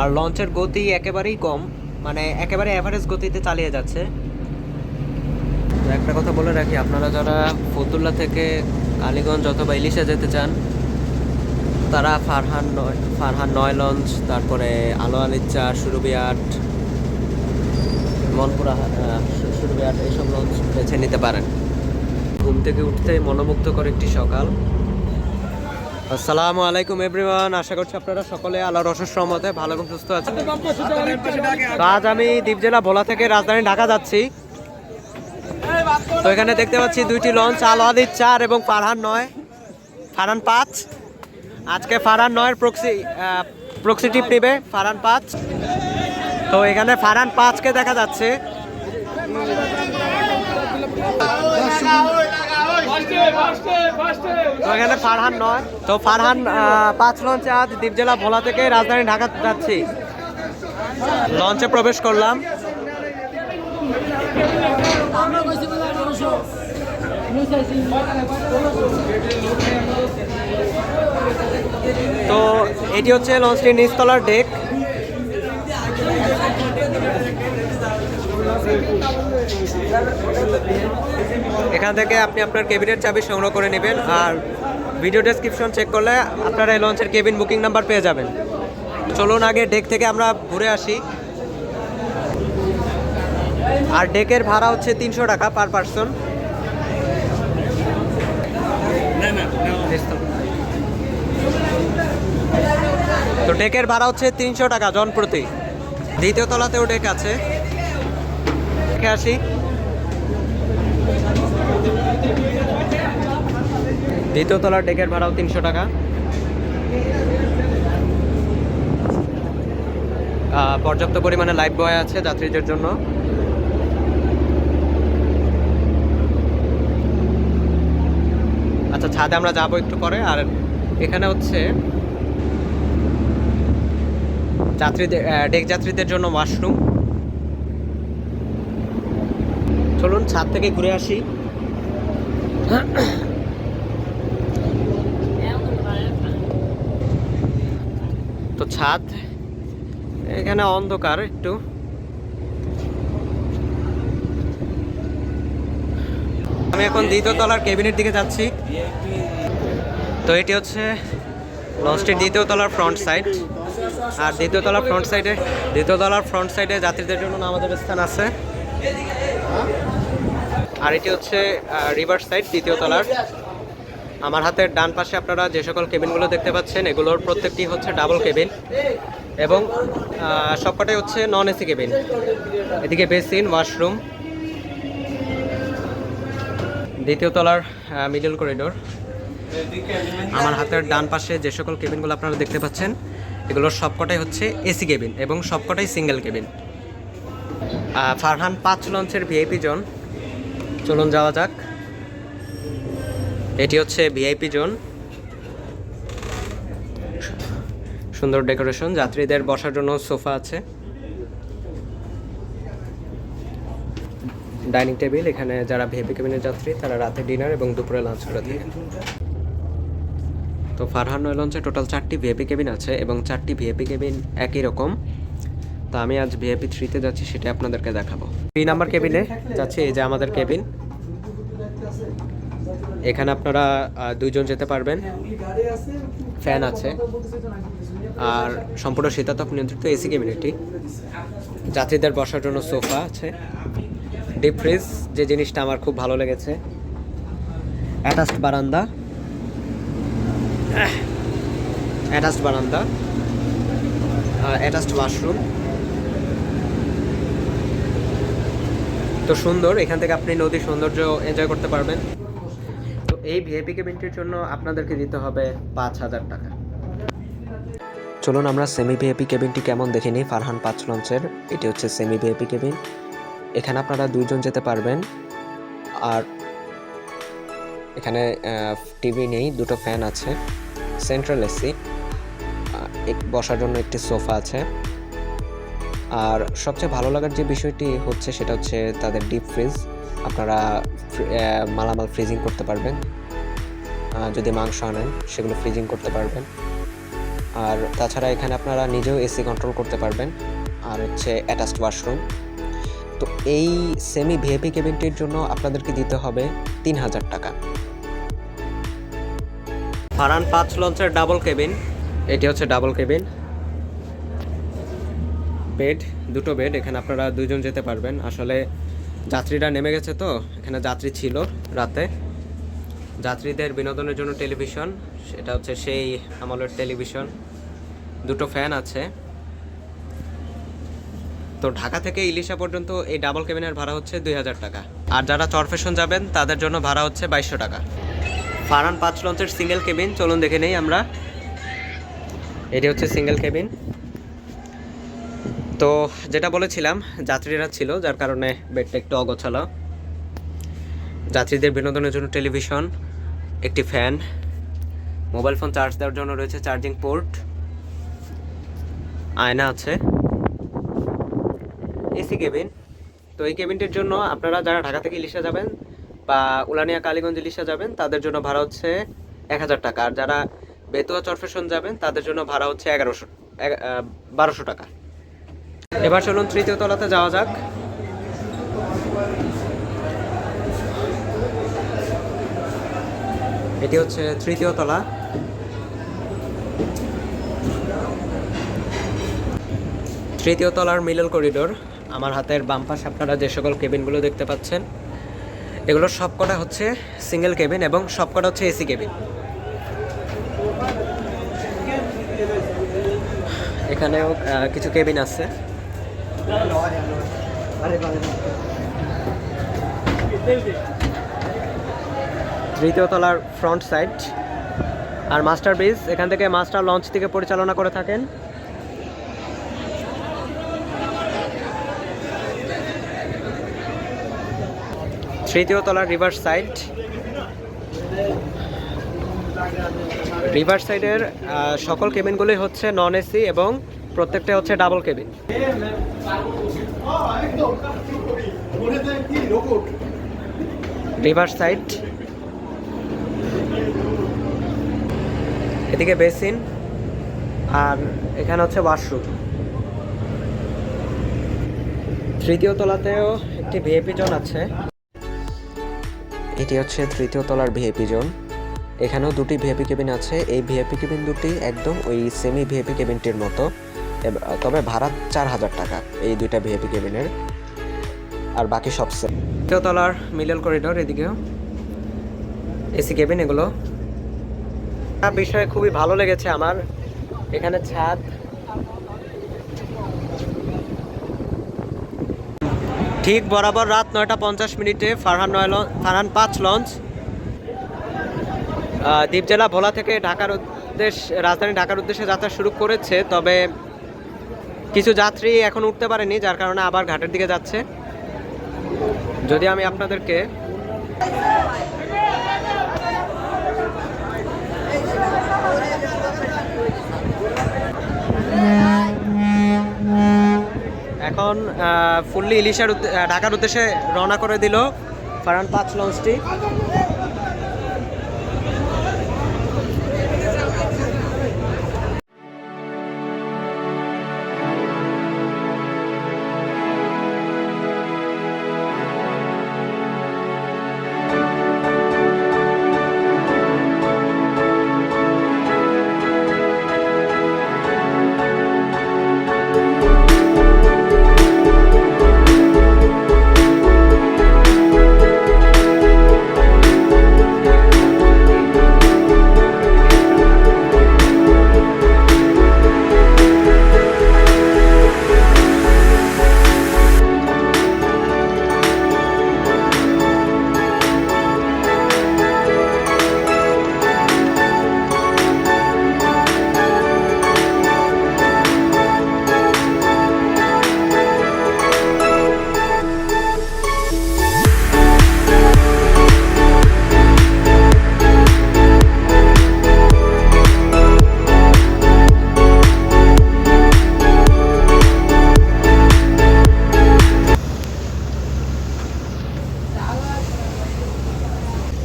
আর লঞ্চের গতি একেবারেই কম মানে একেবারে অ্যাভারেজ গতিতে চালিয়ে যাচ্ছে। একটা কথা বলে রাখি, আপনারা যারা ফতুল্লা থেকে কালীগঞ্জ অথবা ইলিশে যেতে চান, তারা ফারহান নয় ফারহান নয় লঞ্চ, তারপরে আলো আলিচা সুরবিয়াট মনপুরা সুরবিয়াট এইসব লঞ্চ বেছে নিতে পারেন। ঘুম থেকে উঠতে মনোমুগ্ধকর একটি সকাল। আসসালামু আলাইকুম এভরিওয়ান আশা করছি আপনারা সকলে আল্লাহর অসুস্থ রহমতে ভালো এবং সুস্থ আছেন। আজ আমি দ্বীপ জেলা ভোলা থেকে রাজধানী ঢাকা যাচ্ছি। তো এখানে দেখতে পাচ্ছি দুইটি লঞ্চ আলো আদিত চার এবং ফারহান নয়, ফারহান পাঁচ। আজকে ফারহান নয়ের প্রক্সি প্রক্সিটিভ নেবে ফারহান পাঁচ। তো এখানে ফারহান পাঁচকে দেখা যাচ্ছে। এখানে ফারহান নয়। তো ফারহান পাঁচ লঞ্চে আজ দ্বীপ জেলা ভোলা থেকে রাজধানী ঢাকা যাচ্ছি। লঞ্চে প্রবেশ করলাম। তো এটি হচ্ছে লঞ্চটির নিচতলার ডেক এখান থেকে আপনি আপনার কেবিনের চাবি সংগ্রহ করে নেবেন আর ভিডিও ডেসক্রিপশন চেক করলে আপনারা এই লঞ্চের কেবিন বুকিং নাম্বার পেয়ে যাবেন। চলুন আগে ডেক থেকে আমরা ঘুরে আসি। আর ডেকের ভাড়া হচ্ছে তিনশো টাকা পার পার্সন তো ডেকের ভাড়া হচ্ছে তিনশো টাকা জন প্রতি দ্বিতীয় তলাতেও ডেক আছে। আসি। দ্বিতীয় তলার ডেকের ভাড়াও তিনশো টাকা। পর্যাপ্ত পরিমাণে লাইফ বয় আছে যাত্রীদের জন্য। আচ্ছা ছাদে আমরা যাব একটু পরে। আর এখানে হচ্ছে যাত্রীদের ডেক যাত্রীদের জন্য ওয়াশরুম চলুন ছাদ থেকে ঘুরে আসি। ছাদ এখানে অন্ধকার একটু। আমি এখন দ্বিতীয় তলার কেবিনের দিকে যাচ্ছি। তো এটি হচ্ছে লঞ্চটির দ্বিতীয় তলার ফ্রন্ট সাইড। আর দ্বিতীয় তলার ফ্রন্ট সাইডে, দ্বিতীয় তলার ফ্রন্ট সাইডে যাত্রীদের জন্য আমাদের স্থান আছে। আর এটি হচ্ছে রিভার সাইড, দ্বিতীয় তলার। আমার হাতের ডান পাশে আপনারা যে সকল কেবিনগুলো দেখতে পাচ্ছেন, এগুলোর প্রত্যেকটি হচ্ছে ডাবল কেবিন এবং সবকটাই হচ্ছে নন এসি কেবিন এদিকে বেসিন ওয়াশরুম দ্বিতীয় তলার মিডল করিডোর আমার হাতের ডান পাশে যে সকল কেবিনগুলো আপনারা দেখতে পাচ্ছেন, এগুলোর সবকটাই হচ্ছে এসি কেবিন এবং সবকটাই সিঙ্গেল কেবিন ফারহান, পাঁচ লঞ্চের ভিআইপি জোন চলুন যাওয়া যাক। এটি হচ্ছে ভিআইপি জোন। সুন্দর ডেকোরেশন, যাত্রীদের বসার জন্য সোফা আছে। ডাইনিং টেবিল, এখানে যারা ভিআইপি কেবিনের যাত্রী, তারা রাতে ডিনার এবং দুপুরে লাঞ্চ করে থাকে। তো ফারহান লঞ্চে টোটাল চারটি ভিআইপি কেবিন আছে এবং চারটি ভিআইপি কেবিন একই রকম। তো আমি আজ ভিআইপি থ্রিতে যাচ্ছি, সেটা আপনাদেরকে দেখাবো। থ্রি নাম্বার কেবিনে যাচ্ছি, এই যে আমাদের কেবিন এখানে আপনারা দুইজন যেতে পারবেন। ফ্যান আছে। আর সম্পূর্ণ শীতাতপ নিয়ন্ত্রিত এসি এটি যাত্রীদের বসার জন্য সোফা আছে। ডিপ ফ্রিজ যে জিনিসটা আমার খুব ভালো লেগেছে। অ্যাটাচড বারান্দা। অ্যাটাচড বারান্দা। অ্যাটাচড ওয়াশরুম তো সুন্দর, এখান থেকে আপনি নদীর সৌন্দর্য এনজয় করতে পারবেন। এই ভিআইপি কেবিনটির জন্য আপনাদেরকে দিতে হবে পাঁচ হাজার টাকা। চলুন আমরা সেমি ভিআইপি কেবিনটি কেমন দেখে নিই, ফারহান পাঁচ লঞ্চের। এটি হচ্ছে সেমি ভিআইপি কেবিন এখানে আপনারা দুইজন যেতে পারবেন। আর এখানে টিভি নেই, দুটো ফ্যান আছে সেন্ট্রাল এসি বসার জন্য একটি সোফা আছে। আর সবচেয়ে ভালো লাগার যে বিষয়টি হচ্ছে, সেটা হচ্ছে তাদের ডিপ ফ্রিজ আপনারা মালামাল ফ্রিজিং করতে পারবেন। যদি মাংস আনেন, সেগুলো ফ্রিজিং করতে পারবেন। আর তাছাড়া এখানে আপনারা নিজেও এসি কন্ট্রোল করতে পারবেন। আর হচ্ছে অ্যাটাচড ওয়াশরুম তো এই সেমি ভিএপি কেবিনটির জন্য আপনাদেরকে দিতে হবে তিন হাজার টাকা। ফারান পাঁচ লঞ্চের ডাবল কেবিন এটি হচ্ছে ডাবল কেবিন বেড দুটো বেড এখানে আপনারা দুজন যেতে পারবেন। আসলে যাত্রীরা নেমে গেছে তো, এখানে যাত্রী ছিল রাতে। যাত্রীদের বিনোদনের জন্য টেলিভিশন, সেটা হচ্ছে সেই আমলের টেলিভিশন। দুটো ফ্যান আছে। তো ঢাকা থেকে ইলিশা পর্যন্ত এই ডাবল কেবিনের ভাড়া হচ্ছে দুই হাজার টাকা। আর যারা চরফেশন যাবেন, তাদের জন্য ভাড়া হচ্ছে বাইশশো টাকা। ফারান পাঁচ লঞ্চের সিঙ্গেল কেবিন চলুন দেখে নেই আমরা। এটি হচ্ছে সিঙ্গেল কেবিন তো যেটা বলেছিলাম, যাত্রীরা ছিল, যার কারণে বেডটা একটু অগোছালো। যাত্রীদের বিনোদনের জন্য টেলিভিশন, একটি ফ্যান, মোবাইল ফোন চার্জ দেওয়ার জন্য রয়েছে চার্জিং পোর্ট, আয়না আছে, এসি কেবিন। তো এই কেবিনটির জন্য আপনারা যারা ঢাকা থেকে ইলিশা যাবেন বা উলানিয়া কালীগঞ্জ ইলিশা যাবেন, তাদের জন্য ভাড়া হচ্ছে এক হাজার টাকা। আর যারা বেতুয়া চরফেশন যাবেন, তাদের জন্য ভাড়া হচ্ছে এগারোশো বারোশো টাকা। এবার চলুন তৃতীয় তলাতে যাওয়া যাক। এটি হচ্ছে তৃতীয় তলা। তৃতীয় তলার মিডল করিডোর। আমার হাতের বাম পাশে আপনারা যে সকল কেবিনগুলো দেখতে পাচ্ছেন, এগুলো সবকটা হচ্ছে সিঙ্গেল কেবিন এবং সবকটা হচ্ছে এসি কেবিন এখানেও কিছু কেবিন আছে। তৃতীয় তলার ফ্রন্ট সাইড আর মাস্টার ব্রিজ এখান থেকে মাস্টার লঞ্চ থেকে পরিচালনা করে থাকেন। তৃতীয় তলার রিভার সাইড রিভার সাইডের সকল কেবিনগুলি হচ্ছে নন এসি এবং প্রত্যেকটা হচ্ছে ডাবল কেবিন রিভার সাইড এদিকে বেসিন আর এখানে হচ্ছে ওয়াশরুম তৃতীয় তলাতেও একটি ভিএপি জোন আছে। এটি হচ্ছে তৃতীয় তলার ভিআইপি জোন এখানেও দুটি ভিআইপি কেবিন আছে। এই ভিআইপি কেবিন দুটি একদম ওই সেমি ভিএপি কেবিনটির মতো। তবে ভাড়া চার হাজার টাকা এই দুইটা ভিআইপি কেবিনের। আর বাকি সব সেম তৃতীয় তলার মিডল করিডোর এদিকেও এসি কেবিন এগুলো। বিষয় খুবই ভালো লেগেছে আমার। এখানে ছাদ। ঠিক বরাবর রাত নয়টা পঞ্চাশ মিনিটে ফারহান নয় ফারহান পাঁচ লঞ্চ। আহ, দ্বীপ জেলা ভোলা থেকে ঢাকার উদ্দেশ্য রাজধানী ঢাকার উদ্দেশ্যে যাত্রা শুরু করেছে তবে কিছু যাত্রী এখন উঠতে পারেনি, যার কারণে আবার ঘাটের দিকে যাচ্ছে। যদি আমি আপনাদেরকে এখন ফুললি ইলিশার ঢাকার উদ্দেশ্যে রওনা করে দিল ফারান পাঁচ লঞ্চটি।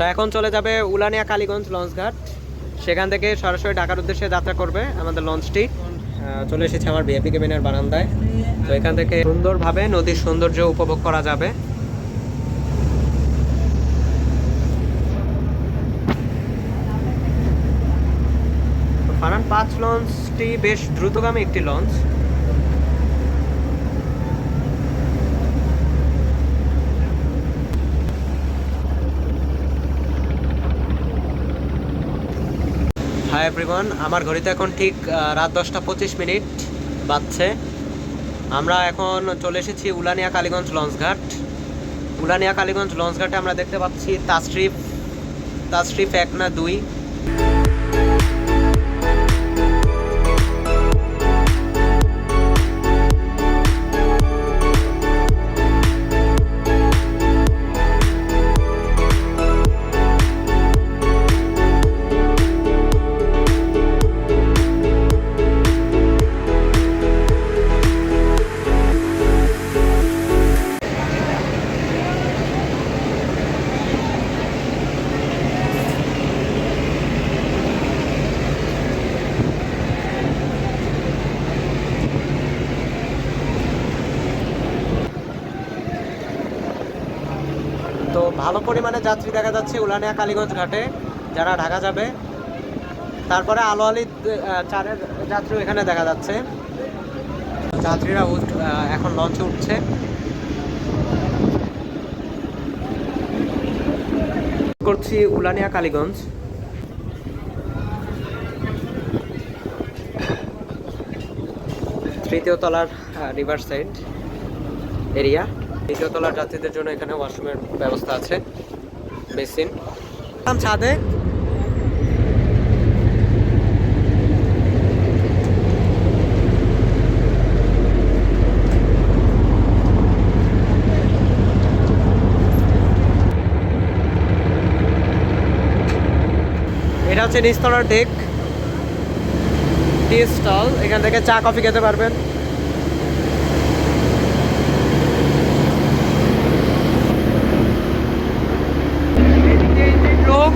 তো এখন চলে যাবে উলানিয়া কালীগঞ্জ লঞ্চঘাট সেখান থেকে সরাসরি ঢাকার উদ্দেশ্যে যাত্রা করবে আমাদের লঞ্চটি চলে এসেছে আমার বিএপি কেবিনের বারান্দায়। তো এখান থেকে সুন্দরভাবে নদীর সৌন্দর্য উপভোগ করা যাবে। ফারান পাঁচ লঞ্চটি বেশ দ্রুতগামী একটি লঞ্চ হাই এভরিওয়ান আমার ঘড়িতে এখন ঠিক রাত দশটা পঁচিশ মিনিট বাজছে। আমরা এখন চলে এসেছি উলানিয়া কালীগঞ্জ লঞ্চঘাট উলানিয়া কালীগঞ্জ লঞ্চঘাটে আমরা দেখতে পাচ্ছি তাসরিফ তাসরিফ এক না দুই। যাত্রী দেখা যাচ্ছে উলানিয়া কালীগঞ্জ ঘাটে, যারা ঢাকা যাবে। তারপরে আলো আলি চারের যাত্রী এখানে দেখা যাচ্ছে। যাত্রীরা এখন লঞ্চে উঠছে। করছি উলানিয়া কালীগঞ্জ। তৃতীয় তলার রিভার সাইড এরিয়া। দ্বিতীয় তলার যাত্রীদের জন্য এখানে ওয়াশরুমের ব্যবস্থা আছে। বেসিন। ছাদে। এটা হচ্ছে নিস্তলার ডেক টি স্টল এখান থেকে চা কফি খেতে পারবেন এদিকে engine room।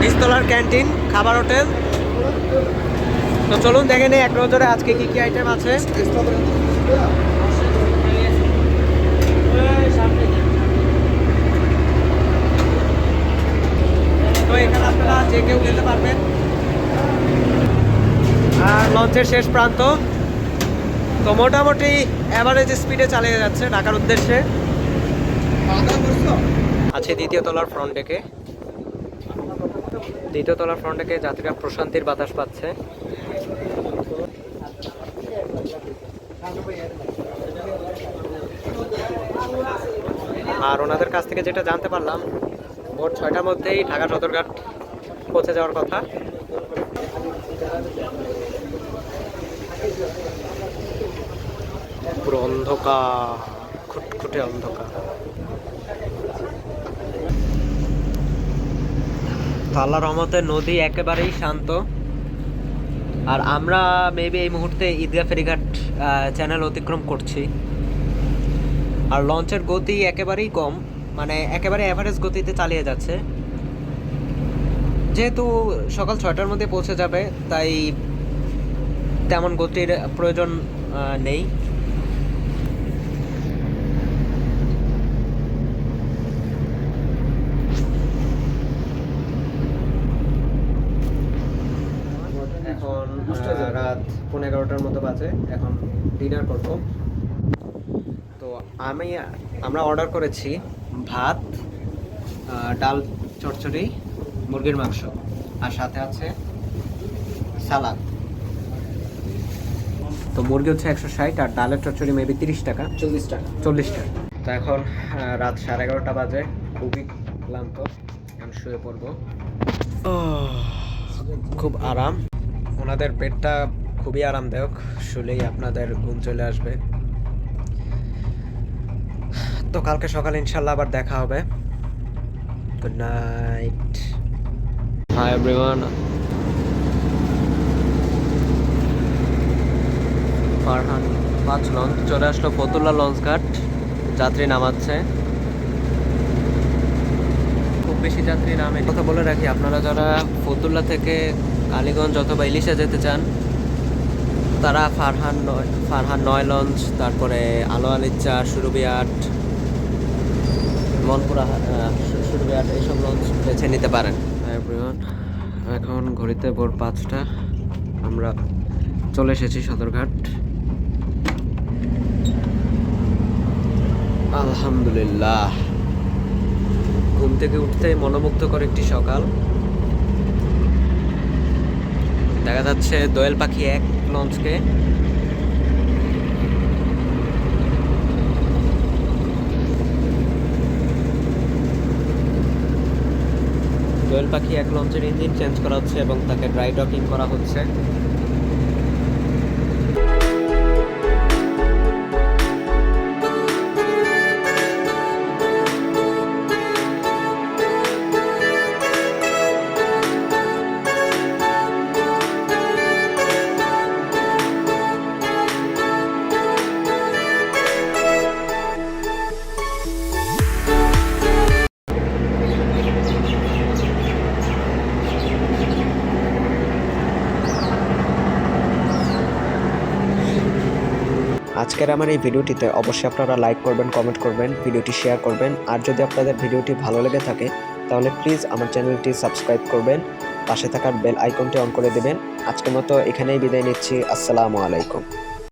নিচতলার ক্যান্টিন, খাবার হোটেল। তো চলুন দেখে নেই এক নজরে আজকে কি কি আইটেম আছে। তো এখানে আপনারা যে কেউ যেতে পারবেন। আর লঞ্চের শেষ প্রান্ত। তো মোটামুটি অ্যাভারেজ স্পিডে চালিয়ে যাচ্ছে ঢাকার উদ্দেশ্যে। আছে দ্বিতীয় তলার ফ্রন্ট ডেকে দ্বিতীয় তলার ফ্রন্ট ডেকে যাত্রীরা প্রশান্তির বাতাস পাচ্ছে। আর ওনাদের কাছ থেকে যেটা জানতে পারলাম, ভোর ছয়টার মধ্যেই ঢাকা সদরঘাট পৌঁছে যাওয়ার কথা। পুরো অন্ধকার, খুটখুটে অন্ধকার। তো আল্লাহ নদী একেবারেই শান্ত। আর আমরা মেবি এই মুহূর্তে ঈদগাহ ফেরিঘাট চ্যানেল অতিক্রম করছি। আর লঞ্চের গতি একেবারেই কম মানে একেবারে অ্যাভারেজ গতিতে চালিয়ে যাচ্ছে। যেহেতু সকাল ছয়টার মধ্যে পৌঁছে যাবে, তাই তেমন গতির প্রয়োজন নেই। এখন রাত পনেরো এগারোটার মতো বাজে। এখন ডিনার করব। তো আমি আমরা অর্ডার করেছি ভাত ডাল চচ্চড়ি মুরগির মাংস। আর সাথে আছে সালাদ। তো মুরগি হচ্ছে একশো ষাট আর ডালের চচ্চড়ি মেবি তিরিশ টাকা। চল্লিশ টাকা। চল্লিশ টাকা। তো এখন রাত সাড়ে এগারোটা বাজে। খুবই ক্লান্ত। আমি শুয়ে পড়ব। খুব আরাম। ওনাদের পেটটা খুবই আরামদায়ক, শুলেই আপনাদের ঘুম চলে আসবে। তো কালকে সকালে ইনশাল্লাহ আবার দেখা হবে। Good night hi everyone Farhan পাঁচ লঞ্চ, চলে আসলো ফতুল্লা লঞ্চ ঘাট। যাত্রী নামাচ্ছে। খুব বেশি যাত্রী নামে কথা বলে রাখি, আপনারা যারা ফতুল্লা থেকে কালীগঞ্জ অথবা ইলিশা যেতে চান, তারা ফারহান নয় ফারহান নয় লঞ্চ, তারপরে আলো আলিচা সুরবিয়াট মনপুরা সুরবিয়াট এইসব লঞ্চ বেছে নিতে পারেন। এখন ঘড়িতে ভোর পাঁচটা, আমরা চলে এসেছি সদরঘাট। আলহামদুলিল্লাহ। ঘুম থেকে উঠতেই মনোমুগ্ধকর একটি সকাল। দেখা যাচ্ছে দোয়েল পাখি এক লঞ্চকে। দোয়েল পাখি এক লঞ্চের ইঞ্জিন চেঞ্জ করা হচ্ছে এবং তাকে ড্রাই ডকিং করা হচ্ছে। আজকের আমার এই ভিডিওটিতে অবশ্যই আপনারা লাইক করবেন কমেন্ট করবেন, ভিডিওটি শেয়ার করবেন। আর যদি আপনাদের ভিডিওটি ভালো লেগে থাকে, তাহলে প্লিজ আমার চ্যানেলটি সাবস্ক্রাইব করবেন, পাশে থাকার বেল আইকনটি অন করে দেবেন। আজকের মতো এখানেই বিদায় নিচ্ছি। আসসালামু আলাইকুম।